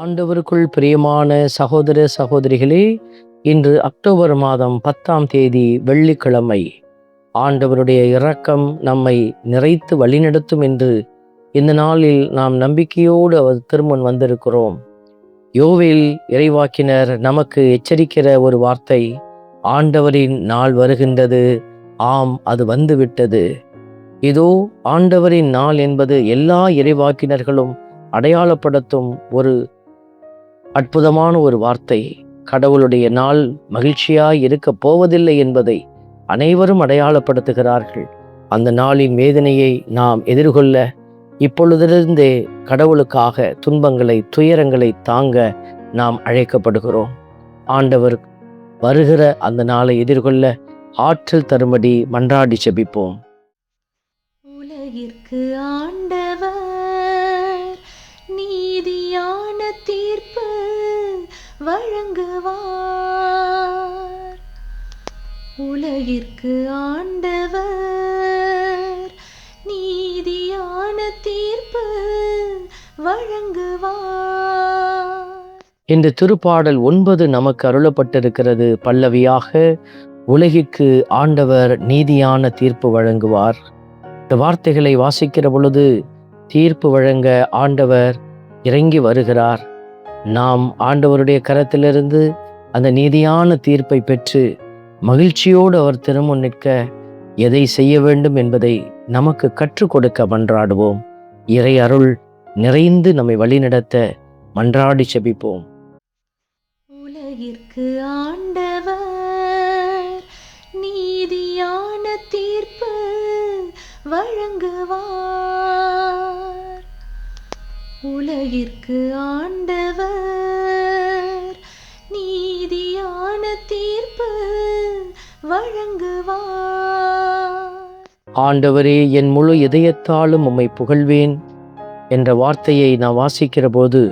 ஆண்டவருக்குள் பிரியமான சகோதர சகோதரிகளே இன்று அக்டோபர் மாதம் பத்தாம் தேதி வெள்ளிக்கிழமை. ஆண்டவருடைய இரக்கம் நம்மை நிறைத்து வழிநடத்தும் என்று இந்த நாளில் நாம் நம்பிக்கையோடு அவர் திருமன் வந்திருக்கிறோம். யோவில் இறைவாக்கினர் நமக்கு எச்சரிக்கிற ஒரு வார்த்தை ஆண்டவரின் நாள் வருகின்றது. ஆம் அது வந்துவிட்டது. இதோ ஆண்டவரின் நாள் என்பது எல்லா இறைவாக்கினர்களும் அடையாளப்படுத்தும் ஒரு அற்புதமான ஒரு வார்த்தை. கடவுளுடைய நாள் மகிழ்ச்சியாய் இருக்க போவதில்லை என்பதை அனைவரும் அடையாளப்படுத்துகிறார்கள். அந்த நாளின் வேதனையை நாம் எதிர்கொள்ள இப்பொழுதிலிருந்தே கடவுளுக்காக துன்பங்களை துயரங்களை தாங்க நாம் அழைக்கப்படுகிறோம். ஆண்டவர் வருகிற அந்த நாளை எதிர்கொள்ள ஆற்றல் தரும்படி மன்றாடி செபிப்போம் உலகிற்கு ஆண்டவர் உலகிற்கு ஆண்டவர். நீதியான தீர்ப்பு வழங்குவார். இந்த திருப்பாடல் ஒன்பது நமக்கு அருளப்பட்டிருக்கிறது. பல்லவியாக உலகிற்கு ஆண்டவர் நீதியான தீர்ப்பு வழங்குவார். இந்த வார்த்தைகளை வாசிக்கிற பொழுது தீர்ப்பு வழங்க ஆண்டவர் இறங்கி வருகிறார். நாம் ஆண்டவருடைய கரத்திலிருந்து அந்த நீதியான தீர்ப்பை பெற்று மகிழ்ச்சியோடு அவர் திருமுன் நிற்க எதை செய்ய வேண்டும் என்பதை நமக்கு கற்றுக் கொடுக்க மன்றாடுவோம். இறை அருள் நிறைந்து நம்மை வழிநடத்த மன்றாடி செபிப்போம். உலகிற்கு ஆண்டவர் நீதியான தீர்ப்பு வழங்குவார். உலகிற்கு ஆண்டவர் வழங்குவார். ஆண்டவரே என் முழு இதயத்தாலும் உம்மை புகழ்வேன் என்ற வார்த்தையை நான் வாசிக்கிற போது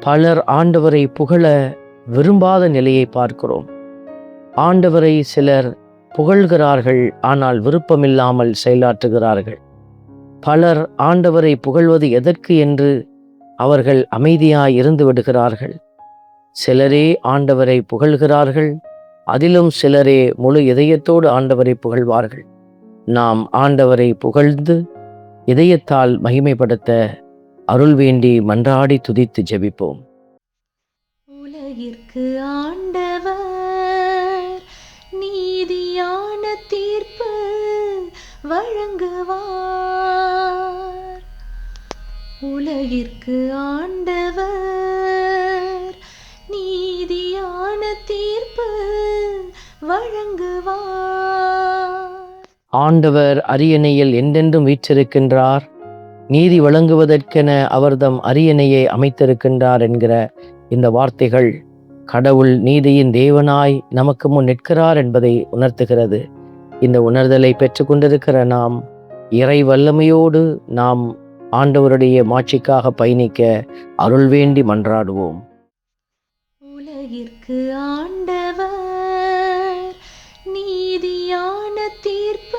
பலர் ஆண்டவரை புகழ விரும்பாத நிலையை பார்க்கிறோம். ஆண்டவரை சிலர் புகழ்கிறார்கள் ஆனால் விருப்பமில்லாமல் செயலாற்றுகிறார்கள். பலர் ஆண்டவரை புகழ்வது எதற்கு என்று அவர்கள் அமைதியாய் இருந்து விடுகிறார்கள். சிலரே ஆண்டவரை புகழ்கிறார்கள் அதிலும் சிலரே முழு இதயத்தோடு ஆண்டவரை புகழ்வார்கள். நாம் ஆண்டவரை புகழ்ந்து இதயத்தால் மகிமைப்படுத்த அருள் வேண்டி மன்றாடி துதித்து ஜெபிப்போம். உலகிற்கு ஆண்டவர் நீதியான தீர்ப்பு வழங்குவார். உலகிற்கு ஆண்டவர் வழங்குவார். ஆண்டவர் அரியணையில் என்றென்றும் வீற்றிருக்கின்றார். நீதி வழங்குவதற்கென அவர்தம் அரியணையை அமைத்திருக்கின்றார் என்கிற இந்த வார்த்தைகள் கடவுள் நீதியின் தேவனாய் நமக்கு முன் நிற்கிறார் என்பதை உணர்த்துகிறது. இந்த உணர்தலை பெற்றுக்கொண்டிருக்கிற நாம் இறை வல்லமையோடு நாம் ஆண்டவருடைய மாட்சிக்காக பயணிக்க அருள் வேண்டி மன்றாடுவோம். உலகிற்கு ஆண்டவர் நீதியான தீர்ப்பு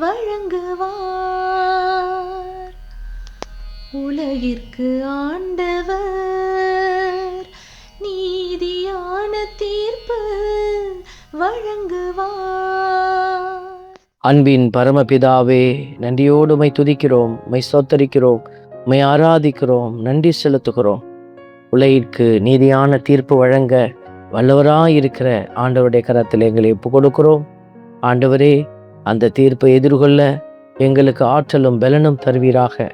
வழங்குவார். உலகிற்கு ஆண்டவர் நீதியான தீர்ப்பு வழங்குவார். அன்பின் பரமபிதாவே நன்றியோடு மை துதிக்கிறோம் மை சோத்தரிக்கிறோம் மை ஆராதிக்கிறோம் நன்றி செலுத்துகிறோம். உலகிற்கு நீதியான தீர்ப்பு வழங்க வல்லவராயிருக்கிற ஆண்டவருடைய கரத்தில் எங்களை ஒப்பு கொடுக்கிறோம் ஆண்டவரே அந்த தீர்ப்பை எதிர்கொள்ள எங்களுக்கு ஆற்றலும் பலனும் தருவீராக.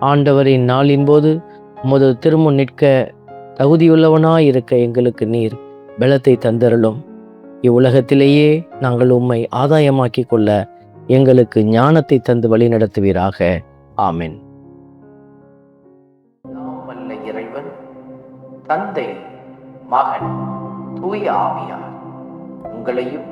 ஆண்டவரின் நாளின் போது முதல் திருமுன் நிற்க தகுதியுள்ளவனாயிருக்க எங்களுக்கு நீர் பலத்தை தந்தருளும். இவ்வுலகத்திலேயே நாங்கள் உம்மை ஆதாயமாக்கிக் கொள்ள எங்களுக்கு ஞானத்தை தந்து வழி நடத்துவீராக. ஆமென். இறைவன் தந்தை மகன் தூய ஆவியார் உங்களையும்